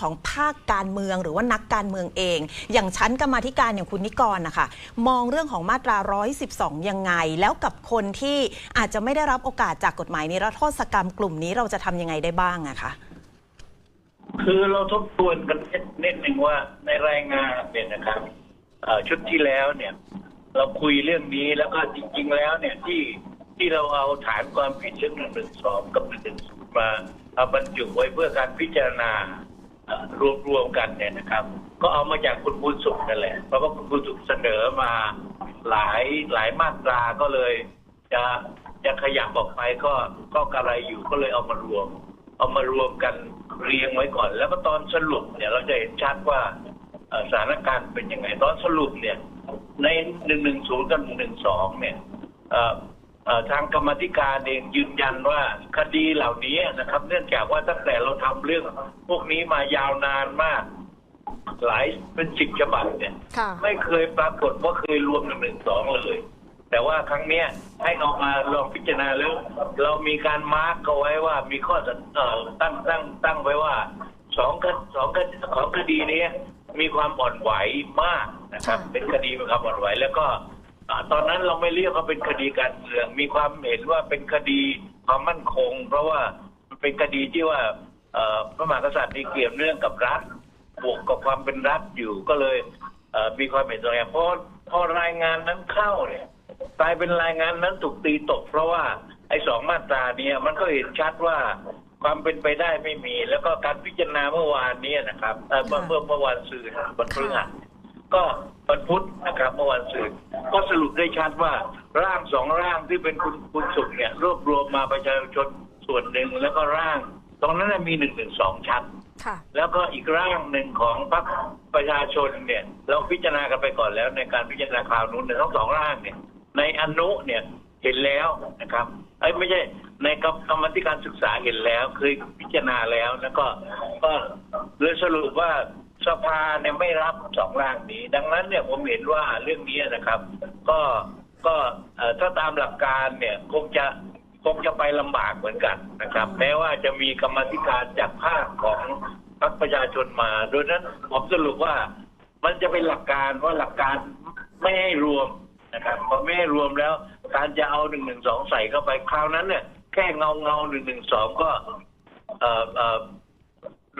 ของภาคการเมืองหรือว่านักการเมืองเอง อย่างชั้นกรรมาธิการอย่างคุณนิกรนะคะมองเรื่องของมาตรา 112 ยังไง แล้วกับคนที่อาจจะไม่ได้รับโอกาสจากกฎหมายนิรโทษกรรมกลุ่มนี้เราจะทำยังไงได้บ้างอะคะคือเราทบทวนกันนิดหนึ่งว่าในรายงานเนี่ยนะครับชุดที่แล้วเนี่ย เราคุยเรื่องนี้แล้วก็จริง ๆ แล้วเนี่ยที่ที่เราเอาฐานความผิดเรื่องหนึ่งหนึ่งสองกับหนึ่งศูนย์มาเอาบรรจุไว้เพื่อการพิจารณา รวมรวมกันเนี่ยนะครับ ก็เอามาจากคุณบุญสุขนั่นแหละ เพราะว่าคุณบุญสุขเสนอมาหลายหลายมาตราก็เลย จะจะขยับออกไปก็ก็กระไรอยู่ก็เลยเอามารวม เอามารวมกันเรียงไว้ก่อน แล้วก็ตอนสรุปเนี่ยเราจะเห็นชัดว่าสถานการณ์เป็นยังไง ตอนสรุปเนี่ยในหนึ่งหนึ่งศูนย์กับหนึ่งหนึ่งสองเนี่ย ทางกรรมาธิการเองยืนยันว่าคดีเหล่านี้นะครับ เนื่องจากว่าตั้งแต่เราทำเรื่องพวกนี้มายาวนานมาก หลายเป็นสิบฉบับเนี่ยค่ะไม่เคยปรากฏว่าเคยรวมหนึ่งหนึ่งสองเลย แต่ว่าครั้งเนี้ยให้เอามาลองพิจารณาแล้ว เรามีการมาร์กเอาไว้ว่ามีข้อสันเอ่อตั้งตั้งตั้งไว้ว่าสองคดสองคดของคดีนี้มีความอ่อนไหวมากนะครับค่ะเป็นคดีมีความอ่อนไหวแล้วก็อ่า ตอนนั้นเราไม่เรียกว่าเป็นคดีการเมือง มีความเห็นว่าเป็นคดีความมั่นคง เพราะว่ามันเป็นคดีที่ว่าพระมหากษัตริย์มีเกี่ยวเนื่องกับรัฐบวกกับความเป็นรัฐอยู่ก็เลยมีความเห็นตรงนี้พอพอรายงานนั้นเข้าเนี่ยกลายเป็นรายงานนั้นถูกตีตก เพราะว่าไอ้สองมาตราเนี้มันก็เห็นชัดว่าความเป็นไปได้ไม่มี แล้วก็การพิจารณาเมื่อวานนี้นะครับเมื่อเมื่อเมื่อวานสื่อนะวันพฤหัส ก็วันพุธนะครับเมื่อวันสื่อก็สรุปได้ชัดว่าร่างสองร่างที่เป็นคุณคุณสุขเนี่ยรวบรวมมาประชาชนส่วนหนึ่งแล้วก็ร่าง ตรงนั้นนะมีหนึ่งหนึ่งสองชัดค่ะแล้วก็อีกร่างหนึ่งของพรรคประชาชนเนี่ย เราพิจารณากันไปก่อนแล้วในการพิจารณาข่าวนู้นเนี่ยทั้งสองร่างเนี่ย ในอนุเนี่ยเห็นแล้วนะครับไอ้ยไม่ใช่ในกรรมกรรมธิการศึกษาเห็นแล้วเคยพิจารณาแล้วแล้วก็ก็เลยสรุปว่า สภาเนี่ยไม่รับสองร่างนี้ ดังนั้นเนี่ยผมเห็นว่าเรื่องนี้นะครับ ก็ก็ถ้าตามหลักการเนี่ยคงจะคงจะไปลำบากเหมือนกันนะครับแม้ว่าจะมีกรรมธิการจากภาคของพรรคประชาชนมาโดยนั้นผมสรุปว่ามันจะเป็นหลักการว่าหลักการไม่ให้รวมนะครับพอไม่ให้รวมแล้ว การจะเอาหนึ่งหนึ่งสองใส่เข้าไปคราวนั้นเนี่ยแค่เงาเงาหนึ่งหนึ่งสองก็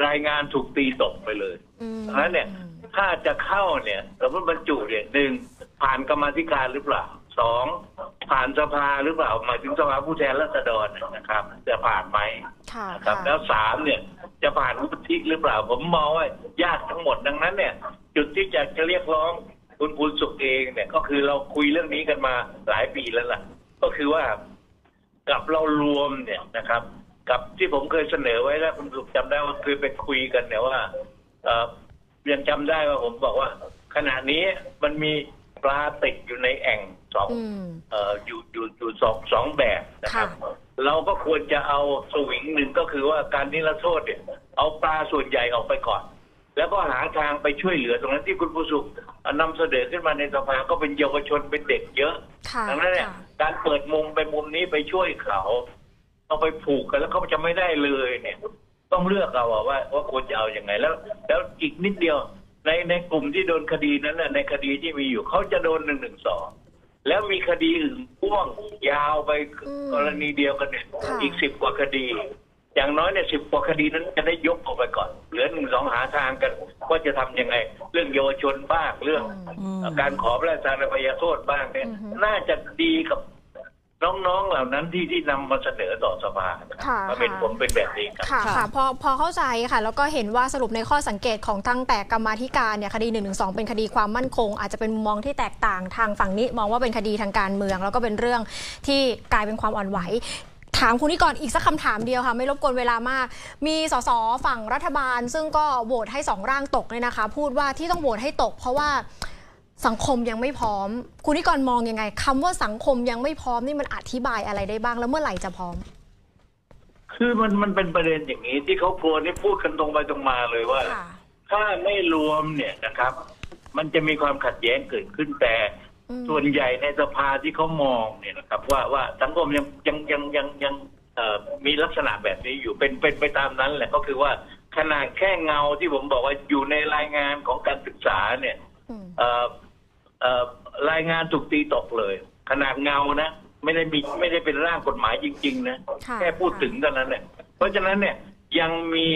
รายงานถูกตีตกไปเลย เพราะฉะนั้นเนี่ยถ้าจะเข้าเนี่ยสมมติบรรจุเนี่ยหนึ่งผ่านกรรมาธิการหรือเปล่าสองผ่านสภาหรือเปล่าหมายถึงสภาผู้แทนราษฎรนะครับ จะผ่านไหมค่ะครับแล้วสามเนี่ยจะผ่านวุฒิหรือเปล่า ผมมองว่ายากทั้งหมดดังนั้นเนี่ย จุดที่จะจะเรียกร้องคุณภูนสุขเองเนี่ยก็คือเราคุยเรื่องนี้กันมาหลายปีแล้วล่ะ ก็คือว่ากับเรารวมเนี่ยนะครับ กับที่ผมเคยเสนอไว้แล้วคุณสุขจำได้ว่าเคยไปคุยกันเนี่ยว่าเอ่อ ยังจำได้ว่าผมบอกว่า ขณะนี้มันมีปลาติดอยู่ในแอ่งสองอืมเอ่ออยู่อยู่อยู่สองสองแบบนะครับค่ะเราก็ควรจะเอาสวิงหนึ่งก็คือว่าการนิรโทษเนี่ย เอาปลาส่วนใหญ่ออกไปก่อน แล้วก็หาทางไปช่วยเหลือตรงนั้นที่คุณผู้สุขนำเสนอขึ้นมาในสภาก็เป็นเยาวชนเป็นเด็กเยอะค่ะดังนั้นเนี่ยค่ะการเปิดมุมไปมุมนี้ไปช่วยเขา เอาไปผูกกันแล้วเขาจะไม่ได้เลยเนี่ย ต้องเลือกเอาอะว่าว่าควรจะเอาอยัางไงแล้ว แล้วอีกนิดเดียว ในในกลุ่มที่โดนคดีนั้นน่ะในคดีที่มีอยู่เขาจะโดนหนึ่งหนึ่งสองแล้วมีคดีอื่นพ่วงยาวไปอืมกรณีเดียวกันเนี่ยค่ะอีกสิบกว่าคดี อย่างน้อยเนี่ยสิบกว่าคดีนั้นจะได้ยกออกไปก่อน เหลือหนึ่งสองหาทางกันว่าจะทำยังไง เรื่องเยาวชนบ้างเรื่องอืมการขอพระราชทานอภัยโทษบ้างเนี่ยอือฮึน่าจะดีกับ น้องๆ เหล่านั้นที่ที่นำมาเสนอต่อสภาค่ะมาเป็นค่ะผมเป็นแบบนี้ครับค่ะค่ะค่ะพอพอเข้าใจค่ะ แล้วก็เห็นว่าสรุปในข้อสังเกตของตั้งแต่กรรมาธิการเนี่ยคดี1นึเป็นคดีความมั่นคง อาจจะเป็นมุมมองที่แตกต่างทางฝั่งนี้ มองว่าเป็นคดีทางการเมือง แล้วก็เป็นเรื่องที่กลายเป็นความอ่อนไหวถามคุณนิกรอีกสักคำถามเดียวค่ะ ไม่รบกวนเวลามาก มีสสฝั่งรัฐบาล ซึ่งก็โหวตให้สองร่างตกเนี่ยนะคะ พูดว่าที่ต้องโหวตให้ตก เพราะว่า สังคมยังไม่พร้อม คุณนิกรมองยังไงคำว่าสังคมยังไม่พร้อมนี่มันอธิบายอะไรได้บ้างแล้วเมื่อไหร่จะพร้อม คือมันมันเป็นประเด็นอย่างนี้ที่เขาโพสต์นี่พูดกันตรงไปตรงมาเลยว่าค่ะถ้าไม่รวมเนี่ยนะครับ มันจะมีความขัดแย้งเกิดขึ้นแต่อืมส่วนใหญ่ในสภาที่เขามองเนี่ยนะครับ ว่าว่าสังคมยังยังยังยังยังเอ่อมีลักษณะแบบนี้อยู่เป็นเป็นไปตามนั้นแหละก็คือว่าขนาดแค่เงาที่ผมบอกว่าอยู่ในรายงานของการ รายงานถูกตีตกเลย ขนาดเงานะ ไม่ได้มีไม่ได้เป็นร่างกฎหมายจริง ๆ นะค่ะแค่พูดถึงเท่านั้นเนี่ยเพราะฉะนั้นเนี่ยยังมี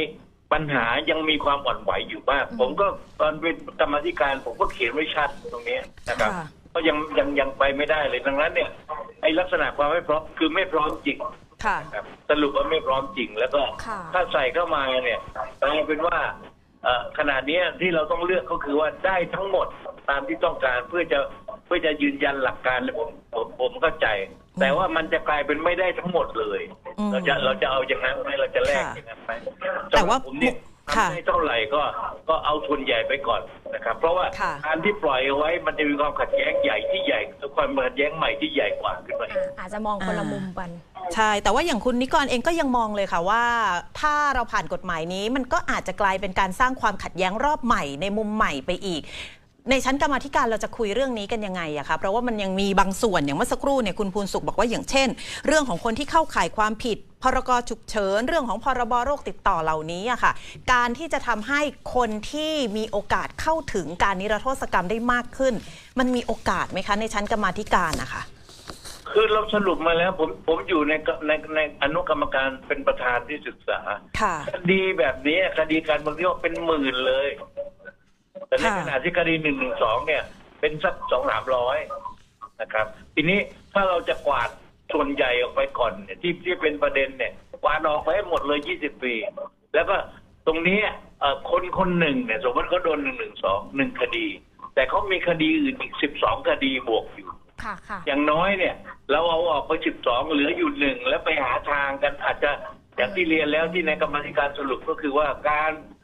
ปัญหายังมีความอ่อนไหวอยู่มาก ผมก็ตอนเป็นกรรมาธิการผมก็เขียนไว้ชัดตรงนี้นะครับค่ะก็ยังยังยังไปไม่ได้เลยดังนั้นเนี่ย ไอ้ลักษณะความไม่พร้อมคือไม่พร้อมจริงค่ะครับสรุปว่าไม่พร้อมจริงแล้วก็ค่ะถ้าใส่เข้ามาเนี่ยกลายเป็นว่าเอ่อขนาดนี้ยที่เราต้องเลือกก็คือว่าได้ทั้งหมด ตามที่ต้องการเพื่อจะเพื่อจะยืนยันหลักการและผมผมผมเข้าใจ แต่ว่ามันจะกลายเป็นไม่ได้ทั้งหมดเลย อืม เราจะเราจะเอาอย่างนั้นไหมเราจะแลกค่ะอย่างนั้นไหมแต่ว่าสำหรับผมเนี่ยค่ะทำได้เท่าไหร่ก็ก็เอาส่วนใหญ่ไปก่อนนะครับ เพราะว่าค่ะ การที่ปล่อยเอาไว้มันจะมีความขัดแย้งใหญ่ที่ใหญ่ความขัดแย้งใหม่ที่ใหญ่กว่าขึ้นมาอีกอ่าอาจจะมองคนละมุมกัน ใช่ แต่ว่าอย่างคุณนิกรเองก็ยังมองเลยค่ะว่า ถ้าเราผ่านกฎหมายนี้มันก็อาจจะกลายเป็นการสร้างความขัดแย้งรอบใหม่ในมุมใหม่ไปอีก ในชั้นกรรมาธิการเราจะคุยเรื่องนี้กันยังไงอะคะเพราะว่ามันยังมีบางส่วนอย่างเมื่อสักครู่เนี่ยคุณภูนสุขบอกว่าอย่างเช่น เรื่องของคนที่เข้าข่ายความผิดพรกฉุกเฉินเรื่องของพรบโรคติดต่อเหล่านี้อะค่ะ การที่จะทำให้คนที่มีโอกาสเข้าถึงการนิรโทษกรรมได้มากขึ้น มันมีโอกาสไหมคะในชั้นกรรมาธิการนะคะคือเราสรุปมาแล้วผมผมอยู่ในในในอนุกรรมการเป็นประธานที่ศึกษาค่ะคดีแบบนี้คดีการเมืองที่ว่าเป็นหมื่นเลย แต่ในค่ะขณะที่คดีหนึ่งหนึ่งสองเนี่ยเป็นสักสองสามร้อยนะครับ ทีนี้ถ้าเราจะกวาดส่วนใหญ่ออกไปก่อนเนี่ยที่ที่เป็นประเด็นเนี่ยกวาดออกไปให้หมดเลยยี่สิบปี แล้วก็ตรงนี้เอ่อคนคนหนึ่งเนี่ยสมมติเขาโดนหนึ่งหนึ่งสองหนึ่งคดี แต่เขามีคดีอื่นอีกสิบสองคดีบวกอยู่ค่ะค่ะอย่างน้อยเนี่ย เราเอาออกไปสิบสองเหลืออยู่หนึ่งแล้วไปหาทางกันอาจจะอย่างที่เรียนแล้วที่ในกรรมาธิการสรุปก็คือว่าการเอ่อ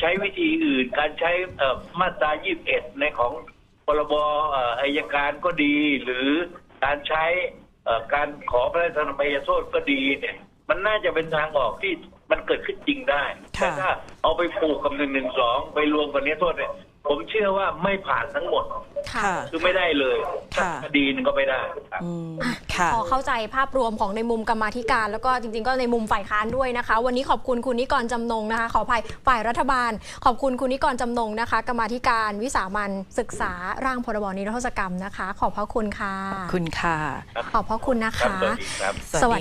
ใช้วิธีอื่นการใช้เอ่อมาตรา 21 ในของพรบเอ่ออัยการก็ดี หรือการใช้เอ่อการขอพระราชทานอภัยโทษก็ดีเนี่ย มันน่าจะเป็นทางออกที่มันเกิดขึ้นจริงได้ค่ะแต่ถ้าเอาไปผูกกับหนึ่งหนึ่งสองไปรวมกันนี้โทษเนี่ยผมเชื่อว่าไม่ผ่านทั้งหมดค่ะค่ะคือไม่ได้เลยสักค่ะคดีหนึงก็ไม่ได้ครับอืมค่ะ พอเข้าใจภาพรวมของในมุมกรรมาธิการ แล้วก็จริง ๆ ก็ในมุมฝ่ายค้านด้วยนะคะ วันนี้ขอบคุณคุณนิกรจำนงนะคะ ขออภัยฝ่ายรัฐบาล ขอบคุณคุณนิกรจำนงนะคะ กรรมาธิการวิสามันศึกษาร่างพรบนิรโทษกรรมนะคะ ขอบพระคุณค่ะคุณค่ะ ขอบพระคุณนะครับคะสวัสดีครับสวัส